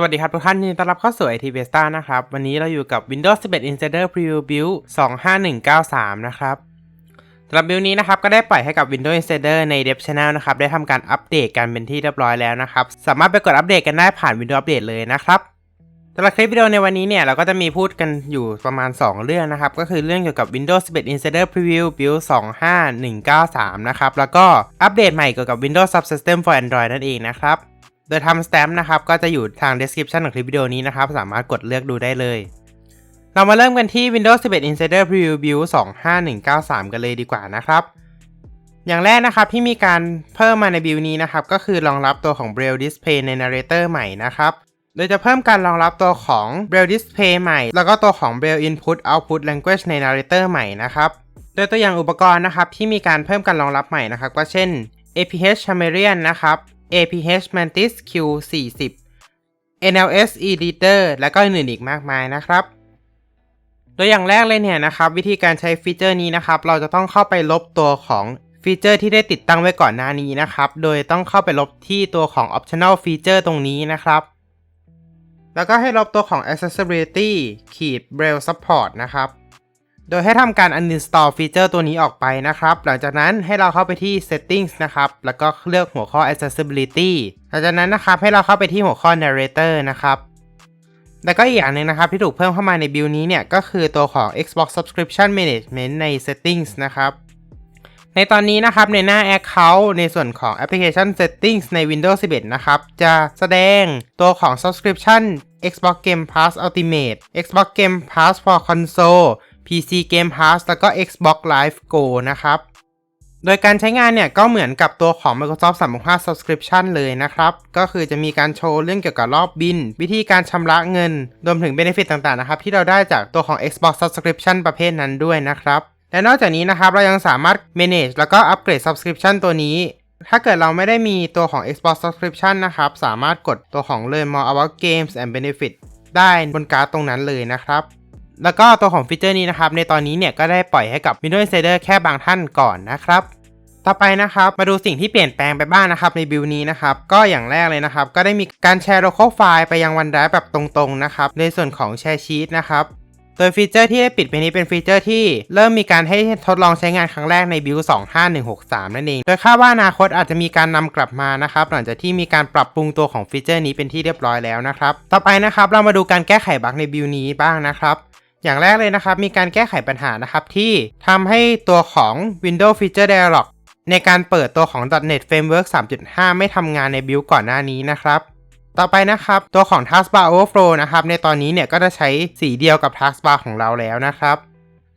สวัสดีครับทุกท่านยินดีต้อนรับเข้าสู่ IT Besta นะครับ วันนี้เราอยู่กับ Windows 11 Insider Preview Build 25193 นะครับสำหรับบิลนี้นะครับก็ได้ปล่อยให้กับ Windows Insider ใน Dev Channel นะครับ ได้ทำการอัปเดตกันเป็นที่เรียบร้อยแล้วนะครับ สามารถไปกดอัปเดตกันได้ผ่าน Windows Update เลยนะครับสำหรับคลิปวิดีโอในวันนี้เนี่ยเราก็จะมีพูดกันอยู่ประมาณ 2 เรื่องนะครับ ก็คือเรื่องเกี่ยวกับ Windows 11 Insider Preview Build 25193 นะครับแล้วก็อัปเดตใหม่เกี่ยวกับ Windows Subsystem for Android นั่นเองนะครับ โดยทำสแตมป์นะครับก็จะอยู่ทาง description ของคลิปวิดีโอนี้นะครับ สามารถกดเลือกดูได้เลย เรามาเริ่มกันที่ Windows 11 Insider Preview Build 25193 กันเลยดีกว่านะครับ อย่างแรกนะครับที่มีการเพิ่มมาในบิลนี้นะครับ ก็คือรองรับตัวของ Braille Display ใน Narrator ใหม่นะครับโดยจะเพิ่มการรองรับตัวของ Braille Display ใหม่ แล้วก็ตัวของ Braille Input Output Language ใน Narrator ใหม่นะครับ โดยตัวอย่างอุปกรณ์นะครับที่มีการเพิ่มการรองรับใหม่นะครับ ก็เช่น APH Chameleon นะครับ APH Mantis Q40 NLS Editor และก็อื่นๆอีกมากมายนะครับ โดยอย่างแรกเลยเนี่ยนะครับวิธีการใช้ฟีเจอร์นี้นะครับเราจะต้องเข้าไปลบตัวของฟีเจอร์ที่ได้ติดตั้งไว้ก่อนหน้านี้นะครับ โดยต้องเข้าไปลบที่ตัวของ optional feature ตรงนี้นะครับ แล้วก็ให้ลบตัวของ accessibility ขีด braille support นะครับ โดยให้ทำการ uninstall ฟีเจอร์ตัวนี้ออกไปนะครับ หลังจากนั้นให้เราเข้าไปที่ settings นะครับ แล้วก็เลือกหัวข้อ accessibility หลังจากนั้นนะครับให้เราเข้าไปที่หัวข้อ narrator นะครับแล้วก็อีกอย่างหนึ่งนะครับที่ถูกเพิ่มเข้ามาในบิลนี้เนี่ย ก็คือตัวของ Xbox Subscription Management ใน settings นะครับ ในตอนนี้นะครับในหน้า Account ในส่วนของ Application Settings ใน Windows 11 นะครับ จะแสดงตัวของ Subscription Xbox Game Pass Ultimate Xbox Game Pass for Console PC Game Pass แล้วก็ Xbox Live Go นะครับ โดยการใช้งานเนี่ยก็เหมือนกับตัวของ Microsoft 365 Subscription เลยนะครับ ก็คือจะมีการโชว์เรื่องเกี่ยวกับรอบบิน วิธีการชำระเงิน รวมถึง Benefit ต่างๆ นะครับ ที่เราได้จากตัวของ Xbox Subscription ประเภทนั้นด้วยนะครับ และนอกจากนี้นะครับเรายังสามารถ manage แล้วก็อัปเกรด Subscription ตัวนี้ถ้าเกิดเราไม่ได้มีตัวของ Xbox Subscription นะครับ สามารถกดตัวของ Learn More About Games and Benefit ได้บนการ์ดตรงนั้นเลยนะครับ แล้วก็ตัวของฟีเจอร์นี้นะครับ ในตอนนี้เนี่ยก็ได้ปล่อยให้กับ Windows Insider แค่บางท่านก่อนนะครับ ต่อไปนะครับมาดูสิ่งที่เปลี่ยนแปลงไปบ้างนะครับในบิลนี้นะครับ ก็อย่างแรกเลยนะครับ ก็ได้มีการแชร์ local file ไปยัง OneDrive แบบตรงๆนะครับ ในส่วนของแชร์ชีตนะครับโดยฟีเจอร์ที่ได้ปิดไปนี้เป็นฟีเจอร์ที่เริ่มมีการให้ทดลองใช้งานครั้งแรกในบิล25163 นั่นเอง โดยคาดว่าอนาคตอาจจะมีการนำกลับมานะครับ หลังจากที่มีการปรับปรุงตัวของฟีเจอร์นี้เป็นที่เรียบร้อยแล้วนะครับ ต่อไปนะครับ เรามาดูการแก้ไขบั๊กในบิลนี้บ้างนะครับ อย่างแรกเลยนะครับ มีการแก้ไขปัญหานะครับ ที่ทำให้ตัวของ Windows Feature Dialog ในการเปิดตัวของ .NET Framework 3.5 ไม่ทำงานในบิลก่อนหน้านี้นะครับ ต่อไปนะครับ ตัวของ Taskbar Overflow นะครับ ในตอนนี้เนี่ยก็จะใช้สีเดียวกับ Taskbar ของเราแล้วนะครับ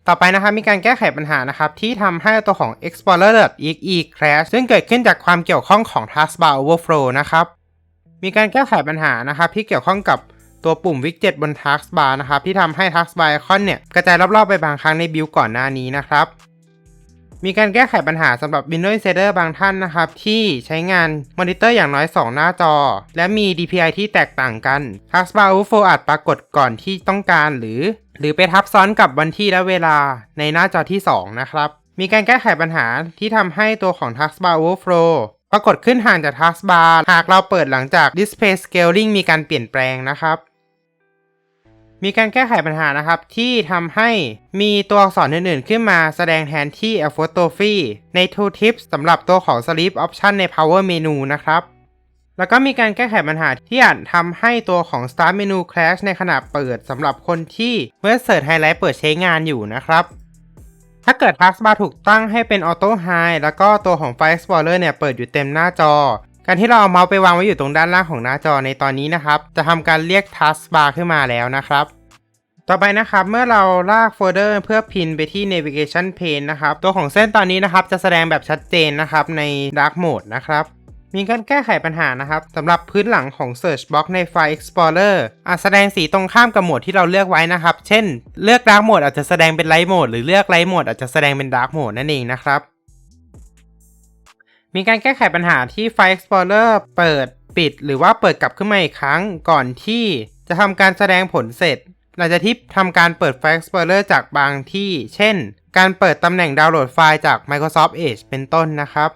ต่อไปนะครับ มีการแก้ไขปัญหานะครับ ที่ทำให้ตัวของ Explorer.exe crash ซึ่งเกิดขึ้นจากความเกี่ยวข้องของ Taskbar Overflow นะครับ มีการแก้ไขปัญหานะครับ ที่เกี่ยวข้องกับ ตัวปุ่ม Widget บน Taskbar นะครับ ที่ทำให้ Taskbar icon เนี่ย กระจายรอบๆไปบางครั้งในบิลก่อนหน้านี้นะครับ มีการแก้ไขปัญหาสำหรับ Windows Insider บางท่านนะครับ ที่ใช้งานมอนิเตอร์อย่างน้อย 2 หน้าจอ และมี DPI ที่แตกต่างกัน Taskbar Overflow อาจปรากฏก่อนที่ต้องการหรือ หรือไปทับซ้อนกับวันที่และเวลาในหน้าจอที่ 2 นะครับ มีการแก้ไขปัญหาที่ทำให้ตัวของ Taskbar Overflow ปรากฏขึ้นห่างจาก Taskbar หากเราเปิดหลังจาก Display Scaling มีการเปลี่ยนแปลงนะครับ มีการแก้ไขปัญหานะครับ ที่ทำให้มีตัวอักษรอื่นๆ ขึ้นมาแสดงแทนที่ apostrophe ใน tooltips สำหรับตัวของ sleep option ใน power menu นะครับแล้วก็มีการแก้ไขปัญหาที่อาจทำให้ตัวของ start menu crash ในขณะเปิดสำหรับคนที่เมื่อเสิร์ชไฮไลท์เปิดใช้งานอยู่นะครับ ถ้าเกิด taskbar ถูกตั้งให้เป็น auto high แล้วก็ตัวของ file explorer เนี่ยเปิดอยู่เต็มหน้าจอ การที่เราเอาเมาส์ไปวางไว้อยู่ตรงด้านล่างของหน้าจอในตอนนี้นะครับ จะทำการเรียก taskbar ขึ้นมาแล้วนะครับ ต่อไปนะครับ เมื่อเราลากโฟลเดอร์เพื่อพินไปที่ navigation pane นะครับ ตัวของเส้นตอนนี้นะครับ จะแสดงแบบชัดเจนนะครับใน dark mode นะครับมีการแก้ไขปัญหานะครับสำหรับพื้นหลังของ Search Box ในไฟล์ Explorer อาจแสดงสีตรงข้ามกับโหมดที่เราเลือกไว้นะครับ เช่น เลือก Dark Mode อาจจะแสดงเป็น Light Mode หรือเลือก Light Mode อาจจะแสดงเป็น Dark Mode นั่นเองนะครับ มีการแก้ไขปัญหาที่ไฟ Explorer เปิดปิด หรือว่าเปิดกลับขึ้นมาอีกครั้งก่อนที่จะทำการแสดงผลเสร็จ หลังจากที่ทำการเปิดไฟ Explorer จากบางที่ เช่น การเปิดตำแหน่งดาวน์โหลดไฟล์จาก Microsoft Edge เป็นต้นนะครับ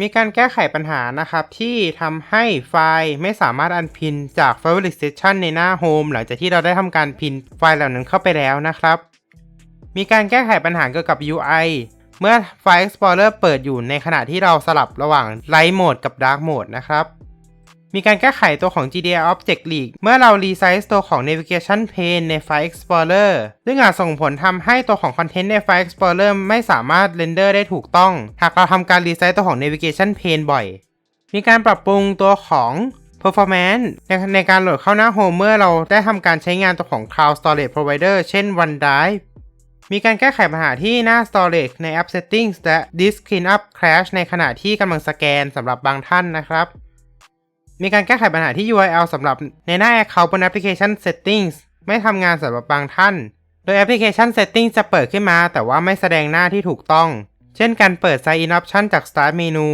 มีการแก้ไขปัญหานะครับที่ทำให้ไฟล์ไม่สามารถอันพินจาก Favorite Session ในหน้า Home หลังจากที่เราได้ทำการพินไฟล์เหล่านั้นเข้าไปแล้วนะครับ มีการแก้ไขปัญหาเกี่ยวกับ UI เมื่อไฟล์ Explorer เปิดอยู่ในขณะที่เราสลับระหว่าง Light Mode กับ Dark Mode นะครับมีการแก้ไขตัวของ GDI Object Leak เมื่อเรา resize ตัวของ Navigation Pane ในไฟล์ Explorer ซึ่งอาจส่งผลทำให้ตัวของ Content ในไฟล์ Explorer ไม่สามารถ render ได้ถูกต้อง หากเราทำการ resize ตัวของ Navigation Pane บ่อย มีการปรับปรุงตัวของ performance ในในการโหลดเข้าหน้า Home เมื่อเราได้ทำการใช้งานตัวของ Cloud Storage Provider เช่น OneDrive มีการแก้ไขปัญหาที่หน้า Storage ใน App Settings และ Disk Cleanup Crash ในขณะที่กำลังสแกนสำหรับบางท่านนะครับ มีการแก้ไขปัญหาที่ URL สำหรับในหน้า Account บน Application Settings ไม่ทำงานสำหรับบางท่าน โดย Application Settings จะเปิดขึ้นมาแต่ว่าไม่แสดงหน้าที่ถูกต้อง เช่นการเปิด Sign In Option จาก Start Menu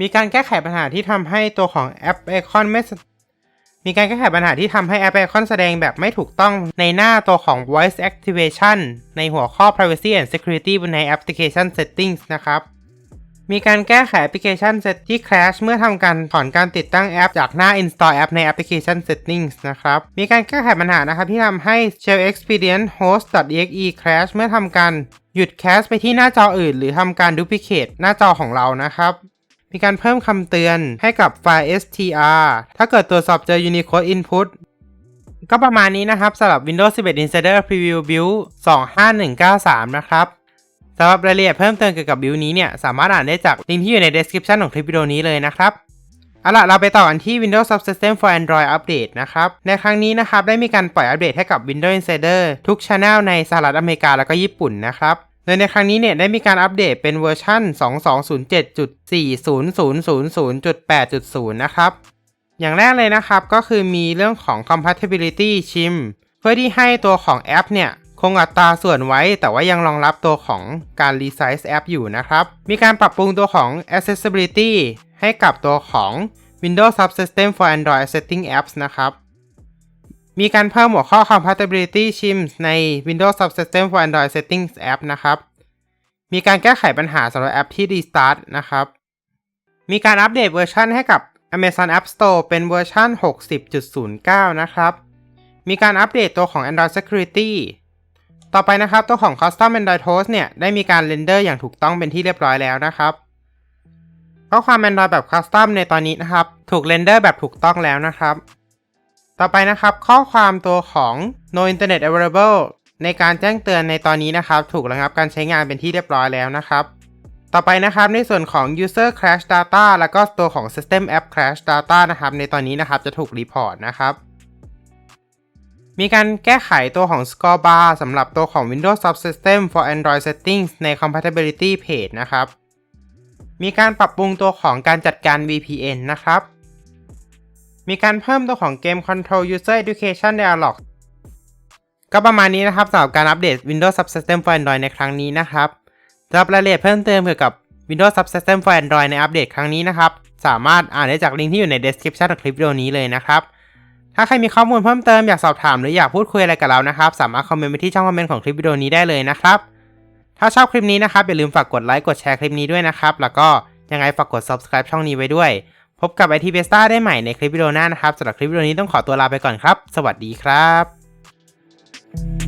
มีการแก้ไขปัญหาที่ทำให้ตัวของแอป Icon ไม่ มีการแก้ไขปัญหาที่ทำให้แอป Icon แสดงแบบไม่ถูกต้องในหน้าตัวของ Voice Activation ในหัวข้อ Privacy and Security ใน Application Settings นะครับมีการแก้ไขแอปพลิเคชัน Set ที่ Crash เมื่อทำการถอนการติดตั้งแอปจากหน้า Install App ใน Application Settings นะครับ มีการแก้ไขปัญหานะครับที่ทำให้ Shell Experience Host.exe crash เมื่อทำการหยุดแคสไปที่หน้าจออื่น หรือทำการ duplicate หน้าจอของเรานะครับ มีการเพิ่มคำเตือนให้กับไฟล์ str ถ้าเกิดตรวจสอบเจอ Unicode Input ก็ประมาณนี้นะครับสำหรับ Windows 11 Insider Preview Build 25193 นะครับสำหรับรายละเอียดเพิ่มเติมเกี่ยวกับบิลนี้เนี่ยสามารถอ่านได้จากลิงก์ที่อยู่ใน description ของคลิปวิดีโอนี้เลยนะครับเอาล่ะเราไปต่อกันที่ Windows Subsystem for Android Update นะครับ ในครั้งนี้นะครับ ได้มีการปล่อยอัปเดตให้กับ Windows Insider ทุก Channel ในสหรัฐอเมริกาแล้วก็ญี่ปุ่นนะครับ โดยในครั้งนี้เนี่ยได้มีการอัปเดตเป็นเวอร์ชัน2207.4000.8.0 นะครับ อย่างแรกเลยนะครับก็คือมีเรื่องของ compatibility shim เพื่อที่ให้ตัวของแอปเนี่ยคงอัตราส่วนไว้ แต่ว่ายังรองรับตัวของการ resize แอปอยู่นะครับ มีการปรับปรุงตัวของ accessibility ให้กับตัวของ Windows Subsystem for Android Setting Apps นะครับ มีการเพิ่มหัวข้อ compatibility shims ใน Windows Subsystem for Android Settings App นะครับ มีการแก้ไขปัญหาสำหรับแอปที่ restart นะครับ มีการอัปเดตเวอร์ชันให้กับ Amazon App Store เป็นเวอร์ชัน60.09 นะครับ มีการอัปเดตตัวของ Android Security ต่อไปนะครับ ตัวของ Custom Android Toast เนี่ย ได้มีการเรนเดอร์อย่างถูกต้องเป็นที่เรียบร้อยแล้วนะครับข้อความ Android แบบ Custom ในตอนนี้นะครับ ถูกเรนเดอร์แบบถูกต้องแล้วนะครับ ต่อไปนะครับ ข้อความตัวของ No Internet Available ในการแจ้งเตือนในตอนนี้นะครับ ถูกระงับการใช้งานเป็นที่เรียบร้อยแล้วนะครับ ต่อไปนะครับในส่วนของ User Crash Data แล้วก็ตัวของ System App Crash Data นะครับ ในตอนนี้นะครับจะถูกรีพอร์ตนะครับ มีการแก้ไขตัวของ Score Bar สำหรับตัวของ Windows Subsystem for Android Settings ใน Compatibility Page นะครับ มีการปรับปรุงตัวของการจัดการ VPN นะครับ มีการเพิ่มตัวของ Game Control User Education Dialog ก็ประมาณนี้นะครับสำหรับการอัปเดต Windows Subsystem for Android ในครั้งนี้นะครับสำหรับรายละเอียดเพิ่มเติมเกี่ยวกับ Windows Subsystem for Android ในอัปเดตครั้งนี้นะครับ สามารถอ่านได้จากลิงก์ที่อยู่ใน description ของคลิปวิดีโอนี้เลยนะครับ ถ้าใครมีข้อมูลเพิ่มเติมอยากสอบถามหรืออยากพูดคุยอะไรกับเรานะครับ สามารถคอมเมนต์ไปที่ช่องคอมเมนต์ของคลิปวิดีโอนี้ได้เลยนะครับ ถ้าชอบคลิปนี้นะครับอย่าลืมฝากกดไลค์กดแชร์คลิปนี้ด้วยนะครับ แล้วก็ยังไงฝากกด subscribe ช่องนี้ไว้ด้วย พบกับไอทีเบสต้าได้ใหม่ในคลิปวิดีโอหน้านะครับสำหรับคลิปวิดีโอนี้ต้องขอตัวลาไปก่อนครับ สวัสดีครับ